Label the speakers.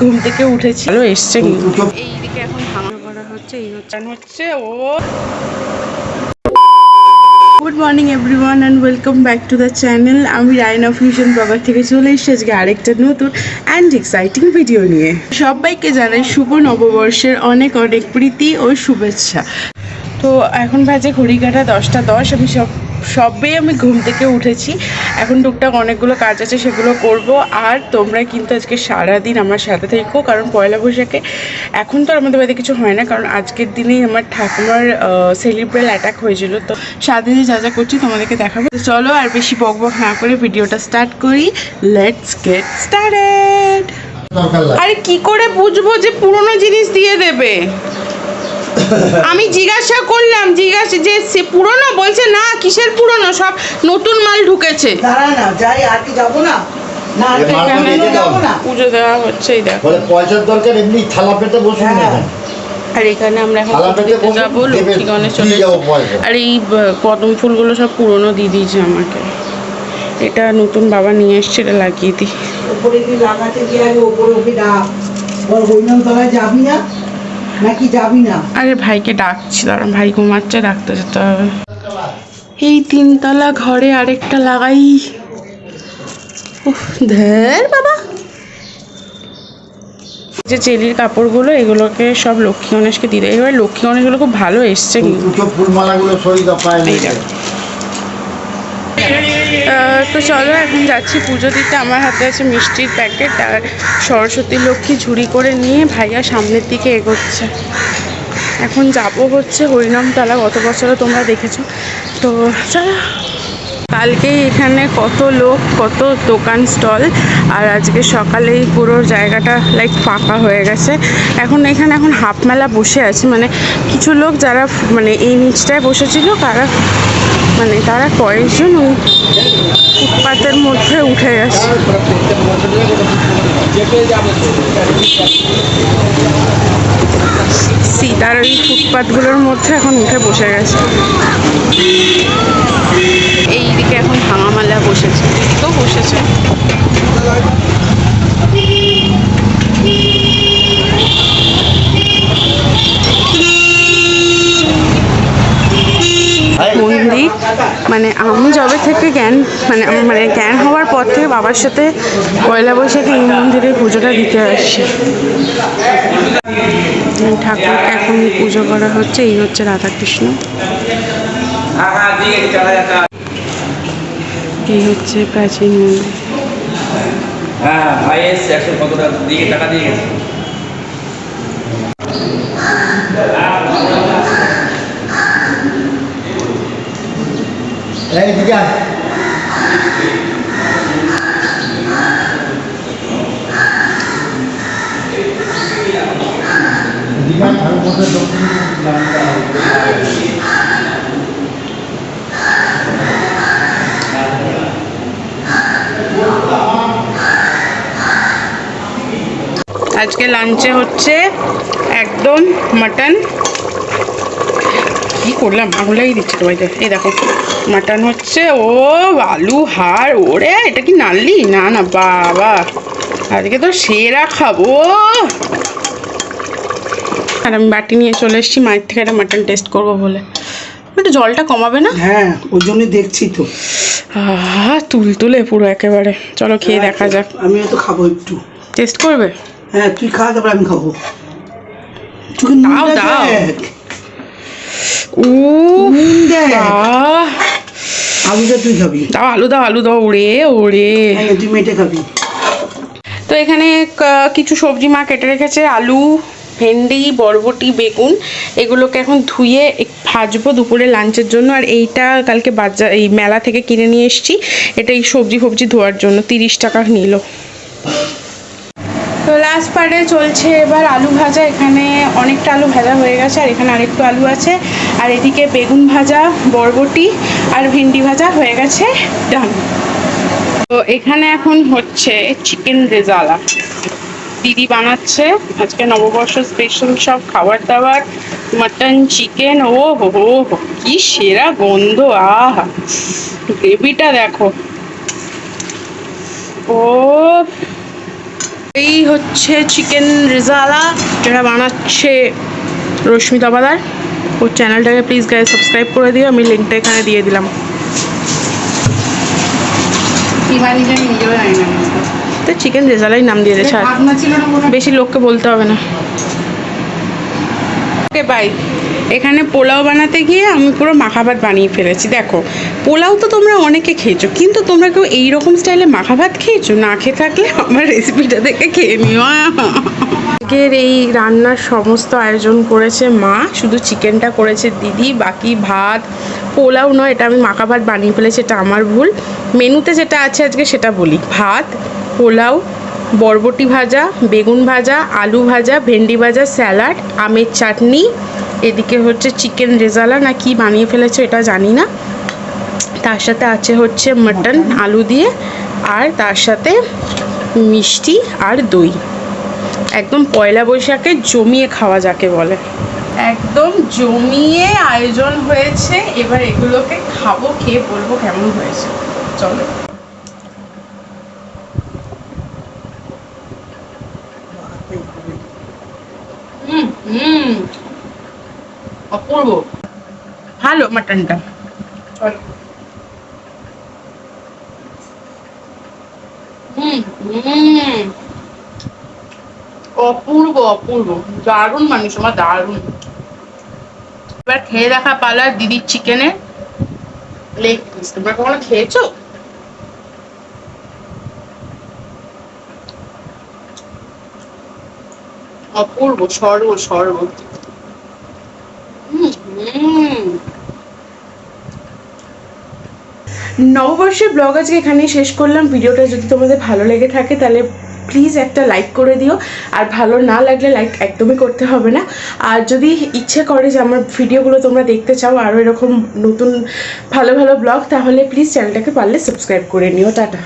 Speaker 1: ঘুম থেকে উঠেছি। ভালো এসছে কিন্তু এইদিকে এখন ভাঙা করা হচ্ছে এই হচ্ছে। হচ্ছে ও। Good morning everyone and welcome back to the channel আমি রায়না ফিউশন বাবার থেকে চলে এসেছি আজকে আরেকটা নতুন অ্যান্ড এক্সাইটিং ভিডিও নিয়ে। সবাইকে জানাই শুভ নববর্ষের অনেক অনেক প্রীতি ও শুভেচ্ছা। তো এখন বাজে ঘড়ি কাটা দশটা দশ আমি সব সবে আমি ঘুম থেকে উঠেছি। এখন টুকটাক অনেকগুলো কাজ আছে সেগুলো করব। আর তোমরা কিন্তু আজকে সারাদিন আমার সাথে থেকো কারণ পয়লা বৈশাখে এখন তো আমাদের বাড়িতে কিছু হয় না কারণ আজকের দিনেই আমার ঠাকুমার সেলিব্রেল অ্যাটাক হয়েছিল। তো সারাদিনে যা যা করছি তোমাদেরকে দেখাবো। চলো আর বেশি বক বক না করে ভিডিওটা স্টার্ট করি। লেটস গেট স্টার্টেড আরে কি করে বুঝব যে পুরনো জিনিস দিয়ে দেবে? আমি জিজ্ঞাসা করলাম জিজ্ঞাসা যে সে পুরনো? বলছে না কিসের পুরনো? সব নতুন মাল ঢুকেছে।
Speaker 2: দাঁড়া না যাই আর কি যাব না?
Speaker 1: পুজো দেওয়া হচ্ছে এই দেখো।
Speaker 3: পয়সার দরকার এমনি থালা পেতে বসুন না
Speaker 2: হ্যাঁ।
Speaker 1: আর এখানে আমরা এখন পুজো যাব লক্ষ্মী গণেশ চলে। আর এই ফুলগুলো সব পুরনো দিয়ে দিয়েছে আমাকে। এটা নতুন বাবা নিয়ে এসছে এটা লাগিয়ে দিই।
Speaker 2: ওপরে কি লাগাতে গিয়ে ওপরে যাবি না? নাকি যাবি না?
Speaker 1: আরে ভাইকে ডাকছি দাঁড়ান ভাই ঘুমাচ্ছে ডাকতে যেতে হবে। এই তিনতলা ঘরে আরেকটা লাগাই। ধ্যার বাবা। যে চেলির কাপড়গুলো এগুলোকে সব লক্ষ্মী গণেশকে দিয়ে দেয়। এবার লক্ষ্মী গণেশগুলো খুব ভালো এসছে কিন্তু।
Speaker 3: ফুলমালাগুলো পায়
Speaker 1: তো চলো, এখন যাচ্ছি পুজো দিতে। আমার হাতে আছে মিষ্টির প্যাকেট আর সরস্বতী লক্ষ্মী ঝুড়ি করে নিয়ে ভাইয়া সামনের দিকে এগোচ্ছে। এখন যাব হচ্ছে হরিনামতলা, গত বছরও তোমরা দেখেছ। তো চলো। কালকে এখানে কত লোক, কত দোকান স্টল, আর আজকে সকালেই পুরো জায়গাটা লাইক ফাঁকা হয়ে গেছে। এখন এখানে এখন হাফ মেলা বসে আছে মানে কিছু লোক যারা মানে এই নিচটায় বসেছিল, তারা মানে তারা কয়েকজন ফুটপাতের মধ্যে উঠে গেছে। সি, তার ওই ফুটপাতগুলোর মধ্যে এখন উঠে বসে গেছে। এইদিকে এখন ভাঙামালা বসেছে। এদিকেও বসেছে। মন্দির মানে আমি যবে থেকে জ্ঞান মানে মানে জ্ঞান হওয়ার পর থেকে বাবার সাথে পয়লা বৈশাখে এই মন্দিরে পুজোটা দিতে আসছি। এই ঠাকুরকে এখন পুজো করা হচ্ছে এই হচ্ছে রাধাকৃষ্ণ। এই হচ্ছে প্রাচীন মন্দির
Speaker 4: হ্যাঁ ভাই এসছে একশো কত টাকা দিয়ে টাকা দিয়ে গেছে
Speaker 3: এই দিকে আয়। দিকে আয়, ঠাকুর মশাই দক্ষিণ
Speaker 1: আজকে লাঞ্চে হচ্ছে একদম মাটন কি করলাম? আঙুলাই দিচ্ছে তো বাড়িতে এই দেখো মাটন হচ্ছে ও আলু হাড় ওরে এটা কি নাললি? না না বাবা। আজকে তো সেরা খাব। আর আমি বাটি নিয়ে চলে এসেছি মায়ের থেকে একটা মাটন টেস্ট করব বলে। একটু জলটা কমাবে না?
Speaker 2: হ্যাঁ ওই জন্য দেখছি তো।
Speaker 1: তুল তুলে পুরো একেবারে। চলো খেয়ে দেখা যাক।
Speaker 2: আমিও তো খাব একটু।
Speaker 1: টেস্ট করবে?
Speaker 2: হ্যাঁ তুই খা তারপর আমি খাব।
Speaker 1: দাও, দাও।
Speaker 2: দেখ। আলুটা তুই খাবি।
Speaker 1: দাও আলু দাও আলু দাও ওরে ওরে
Speaker 2: হ্যাঁ তুই মেটে খাবি।
Speaker 1: তো এখানে কিছু সবজি মা কেটে রেখেছে আলু ভেন্ডি বরবটি বেগুন। এগুলোকে এখন ধুয়ে ভাজবো দুপুরে লাঞ্চের জন্য। আর এইটা কালকে বাজার এই মেলা থেকে কিনে নিয়ে এসেছি। এটা এই সবজি ফবজি ধোয়ার জন্য। তিরিশ টাকা নিল। তো লাস্ট পার্টে চলছে এবার আলু ভাজা। এখানে অনেকটা আলু ভাজা হয়ে গেছে, আর এখানে আরেকটু আলু আছে। আর এদিকে বেগুন ভাজা, বরবটি আর ভেন্ডি ভাজা হয়ে গেছে ডান তো এখানে এখন হচ্ছে চিকেন রেজালা। দিদি বানাচ্ছে, আজকে নববর্ষ স্পেশাল সব খাবার দাবার মাটন চিকেন ও হো কি সেরা গন্ধ, আহা। গ্রেভিটা দেখো। ও এই হচ্ছে চিকেন রেজালা যেটা বানাচ্ছে রশ্মি তবাদার ওর চ্যানেলটাকে প্লিজ গায়ে সাবস্ক্রাইব করে দিও আমি লিঙ্কটা এখানে দিয়ে দিলাম। তো চিকেন রেজালাই নাম দিয়ে দিয়েছে বেশি লোককে বলতে হবে না। ওকে বাই এখানে পোলাও বানাতে গিয়ে আমি পুরো মাখা ভাত বানিয়ে ফেলেছি, দেখো। পোলাও তো তোমরা অনেকে খেয়েছো, কিন্তু তোমরা কেউ এই রকম স্টাইলে মাখা ভাত খেয়েছো? না খেয়ে থাকলে আমার রেসিপিটা দেখে খেয়ে নিও। আজকের এই রান্নার সমস্ত আয়োজন করেছে মা, শুধু চিকেনটা করেছে দিদি, বাকি ভাত, পোলাও নয়, এটা আমি মাখা ভাত বানিয়ে ফেলেছি, এটা আমার ভুল। মেনুতে যেটা আছে আজকে সেটা বলি। ভাত, পোলাও, বরবটি ভাজা, বেগুন ভাজা, আলু ভাজা, ভেন্ডি ভাজা, স্যালাড, আমের চাটনি এদিকে হচ্ছে চিকেন রেজালা না কি বানিয়ে ফেলেছে এটা জানি না। তার সাথে আছে হচ্ছে মাটন আলু দিয়ে আর তার সাথে মিষ্টি আর দই। একদম পয়লা বৈশাখে জমিয়ে খাওয়া যাকে বলে। একদম জমিয়ে আয়োজন হয়েছে। এবার এগুলোকে খাব খেয়ে বলব কেমন হয়েছে। চলো। অপূর্ব। ভালো মাটনটা। অপূর্ব অপূর্ব। দারুণ মানুষ আমার দারুণ। এবার খেয়ে দেখা পালা দিদির চিকেনের লেগ পিস। তোমরা কখনো খেয়েছো? অপূর্ব সর্ব সর্ব। নববর্ষের ব্লগ আজকে এখানেই শেষ করলাম। ভিডিওটা যদি তোমাদের ভালো লেগে থাকে, তাহলে প্লিজ একটা লাইক করে দিও। আর ভালো না লাগলে লাইক একদমই করতে হবে না। আর যদি ইচ্ছে করে যে আমার ভিডিওগুলো তোমরা দেখতে চাও, আরও এরকম নতুন ভালো ভালো ব্লগ তাহলে প্লিজ চ্যানেলটাকে পারলে সাবস্ক্রাইব করে নিও। টাটা।